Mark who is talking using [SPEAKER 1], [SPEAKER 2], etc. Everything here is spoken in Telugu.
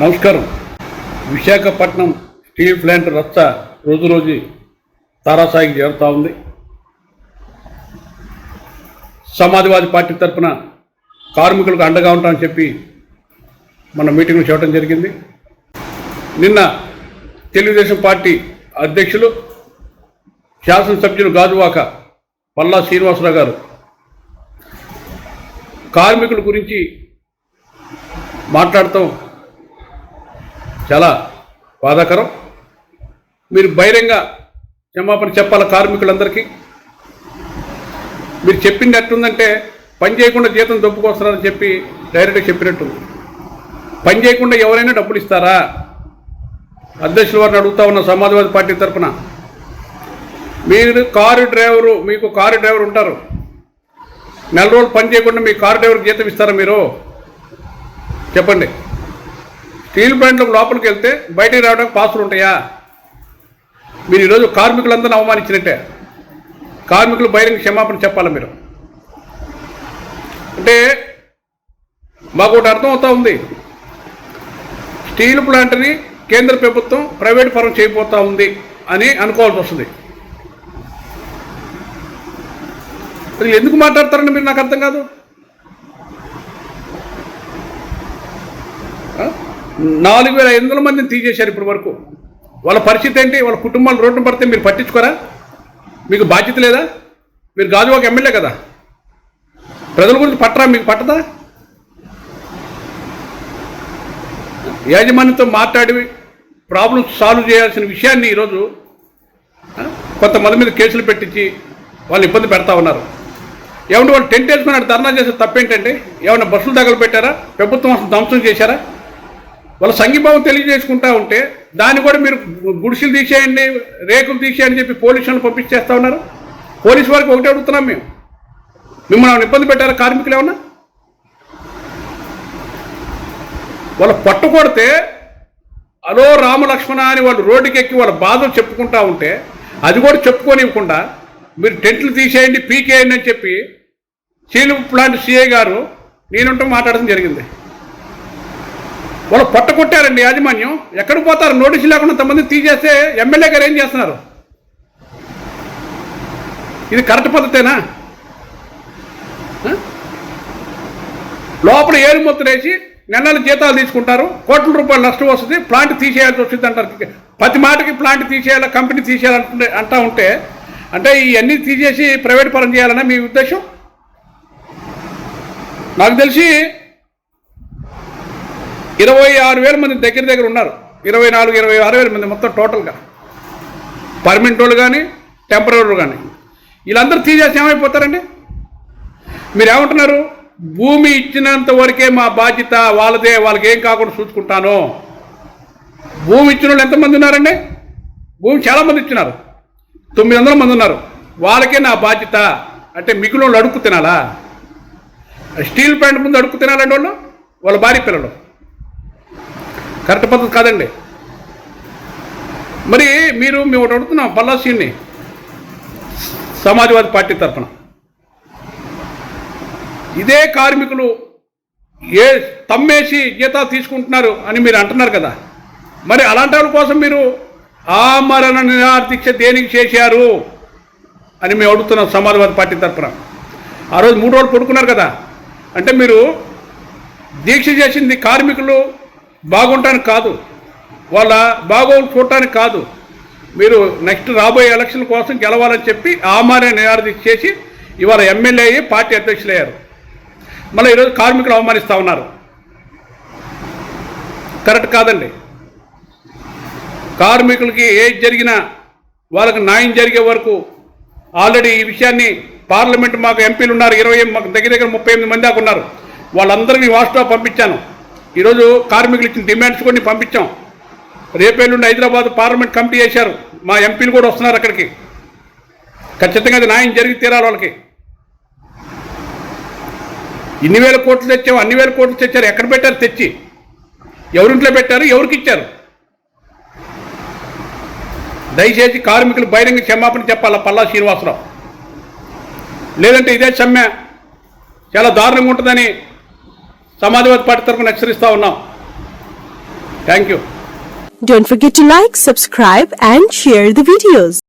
[SPEAKER 1] నమస్కారం. విశాఖపట్నం స్టీల్ ప్లాంట్ రచ్చ రోజు రోజు తారాసాయికి చేరుతూ ఉంది. సమాజ్వాదీ పార్టీ తరఫున కార్మికులకు అండగా ఉంటామని చెప్పి మన మీటింగ్లో చెప్పడం జరిగింది. నిన్న తెలుగుదేశం పార్టీ అధ్యక్షులు శాసనసభ్యులు గాజువాక పల్లా శ్రీనివాసరావు గారు కార్మికుల గురించి మాట్లాడటం చాలా బాధాకరం. మీరు బహిరంగ క్షమాపణ చెప్పాలి కార్మికులందరికీ? మీరు చెప్పింది ఎట్టుందంటే పని చేయకుండా జీతం దొప్పుకొస్తున్నారని చెప్పి డైరెక్ట్గా చెప్పినట్టు పని చేయకుండా ఎవరైనా డబ్బులు ఇస్తారా? అధ్యక్షుల వారిని అడుగుతా ఉన్న సమాజ్వాదీ పార్టీ తరఫున మీరు కారు డ్రైవరు మీకు కారు డ్రైవర్ ఉంటారు. నెల రోజులు పని చేయకుండా మీ కారు డ్రైవర్కి జీతం ఇస్తారా మీరు? చెప్పండి. స్టీల్ ప్లాంట్లకు లోపలికి వెళ్తే బయటికి రావడానికి పాసులు ఉంటాయా? మీరు ఈరోజు కార్మికులందరినీ అవమానించినట్టే. కార్మికులు బహిరంగ క్షమాపణ చెప్పాలి మీరు? అంటే మాకు ఒకటి అర్థం అవుతా ఉంది. స్టీల్ ప్లాంట్ని కేంద్ర ప్రభుత్వం ప్రైవేట్ పరం చేయబోతా ఉంది అని అనుకోవాల్సి వస్తుంది. ఎందుకు మాట్లాడతారని మీరు నాకు అర్థం కాదు ఆ? నాలుగు వేల ఐదు వందల మందిని తీసేశారు ఇప్పటి వరకు. వాళ్ళ పరిస్థితి ఏంటి? వాళ్ళ కుటుంబాలు రోడ్డు పడితే మీరు పట్టించుకోరా? మీకు బాధ్యత లేదా? మీరు గాజువాక ఎమ్మెల్యే కదా. ప్రజల గురించి పట్టరా? మీకు పట్టదా? యాజమాన్యంతో మాట్లాడి ప్రాబ్లమ్స్ సాల్వ్ చేయాల్సిన విషయాన్ని ఈరోజు కొంతమంది మీద కేసులు పెట్టించి వాళ్ళు ఇబ్బంది పెడతా ఉన్నారు. ఏమంటే వాళ్ళు టెంట్ వేసుకుని ధర్నా చేసే తప్పేంటండి? ఏమన్నా బస్సులు తగలు పెట్టారా ప్రభుత్వం అసలు ధ్వంసం చేశారా? వాళ్ళ సంఘీభావం తెలియజేసుకుంటా ఉంటే దాన్ని కూడా మీరు గుడిసెలు తీసేయండి రేకులు తీసేయని చెప్పి పోలీసులను పంపించేస్తా ఉన్నారు. పోలీసు వారికి ఒకటే అడుగుతున్నాం మేము. మిమ్మల్ని ఇబ్బంది పెట్టారా కార్మికులు ఏమన్నా? వాళ్ళు పట్టుకొడితే అలో రామలక్ష్మణ అని వాళ్ళు రోడ్డుకి ఎక్కి వాళ్ళ బాధలు చెప్పుకుంటా ఉంటే అది కూడా చెప్పుకోనివ్వకుండా మీరు టెంట్లు తీసేయండి పీకేయండి అని చెప్పి చీలు ప్లాంట్ సిఐ గారు నేనుంటూ మాట్లాడడం జరిగింది. వాళ్ళు పొట్ట కొట్టారండి యాజమాన్యం. ఎక్కడికి పోతారు? నోటీసు లేకుండా కొంతమంది తీసేస్తే ఎమ్మెల్యే గారు ఏం చేస్తున్నారు? ఇది కరెక్ట్ పద్ధతేనా? లోపల ఏరు మొత్తం వేసి జీతాలు తీసుకుంటారు. కోట్ల రూపాయలు నష్టం వస్తుంది. ప్లాంట్ తీసేయాల్సి వస్తుంది అంటారు. ప్రతి మాటకి ప్లాంట్ తీసేయాలి కంపెనీ తీసేయాలంటే అంటా ఉంటే అంటే ఇవన్నీ తీసేసి ప్రైవేట్ పరం చేయాలనే మీ ఉద్దేశం? నాకు తెలిసి ఇరవై ఆరు వేల మంది దగ్గర దగ్గర ఉన్నారు. ఇరవై నాలుగు ఇరవై ఆరు వేల మంది మొత్తం టోటల్గా పర్మనెంట్ వాళ్ళు కానీ టెంపరీ కానీ వీళ్ళందరూ తీసేసి ఏమైపోతారండి? మీరు ఏమంటున్నారు భూమి ఇచ్చినంత వరకే మా బాధ్యత వాళ్ళదే వాళ్ళకి ఏం కాకుండా చూసుకుంటాను. భూమి ఇచ్చిన వాళ్ళు ఎంతమంది ఉన్నారండి? భూమి చాలామంది ఇచ్చినారు. తొమ్మిది వందల మంది ఉన్నారు. వాళ్ళకే నా బాధ్యత. అంటే మిగిలిన వాళ్ళు అడుక్కు తినాలా? స్టీల్ ప్లాంట్ ముందు అడుక్కు తినాలండి వాళ్ళు? వాళ్ళ భార్య పిల్లలు. కరెక్ట్ పద్ధతి కాదండి. మరి మీరు మేము ఒకటి అడుగుతున్నాం పల్లాసీని సమాజ్వాదీ పార్టీ తరఫున ఇదే కార్మికులు ఏ తమ్మేసి జీతాలు తీసుకుంటున్నారు అని మీరు అంటున్నారు కదా. మరి అలాంటి వాళ్ళ కోసం మీరు ఆమరణ నిరాదీక్ష దేనికి చేశారు అని మేము అడుగుతున్నాం సమాజ్వాదీ పార్టీ తరఫున ఆ రోజు మూడు రోజులు పడుకున్నారు కదా. అంటే మీరు దీక్ష చేసింది కార్మికులు బాగుంటానికి కాదు. వాళ్ళ బాగోలు చూడటానికి కాదు. మీరు నెక్స్ట్ రాబోయే ఎలక్షన్ కోసం గెలవాలని చెప్పి ఆమారే నిరాదీక్ష చేసి ఇవాళ ఎమ్మెల్యే అయ్యి పార్టీ అధ్యక్షులయ్యారు. మళ్ళీ ఈరోజు కార్మికులు అవమానిస్తూ ఉన్నారు. కరెక్ట్ కాదండి. కార్మికులకి ఏది జరిగినా వాళ్ళకి న్యాయం జరిగే వరకు ఆల్రెడీ ఈ విషయాన్ని పార్లమెంట్ మాకు ఎంపీలు ఉన్నారు. ఇరవై మాకు దగ్గర దగ్గర ముప్పై ఎనిమిది మంది దాకా ఉన్నారు. వాళ్ళందరినీ వాట్సాప్ పంపించాను. ఈరోజు కార్మికులు ఇచ్చిన డిమాండ్స్ కొన్ని పంపించాం. రేపేళ్ళుండి హైదరాబాద్ పార్లమెంట్ కమిటీ చేశారు. మా ఎంపీలు కూడా వస్తున్నారు అక్కడికి. ఖచ్చితంగా అది న్యాయం జరిగి తీరాలి వాళ్ళకి. ఇన్ని వేల కోట్లు తెచ్చాము అన్ని వేల కోట్లు తెచ్చారు. ఎక్కడ పెట్టారు? తెచ్చి. ఎవరింట్లో పెట్టారు? ఎవరికి ఇచ్చారు? దయచేసి కార్మికులు బహిరంగ క్షమాపణ చెప్పాలా పల్లా శ్రీనివాసరావు? లేదంటే ఇదే సమ్మె. చాలా దారుణంగా ఉంటుందని సమాజవాదీ పార్టీ తరఫున హెచ్చరిస్తూ ఉన్నాం thank you
[SPEAKER 2] Don't forget to like, subscribe and share the videos.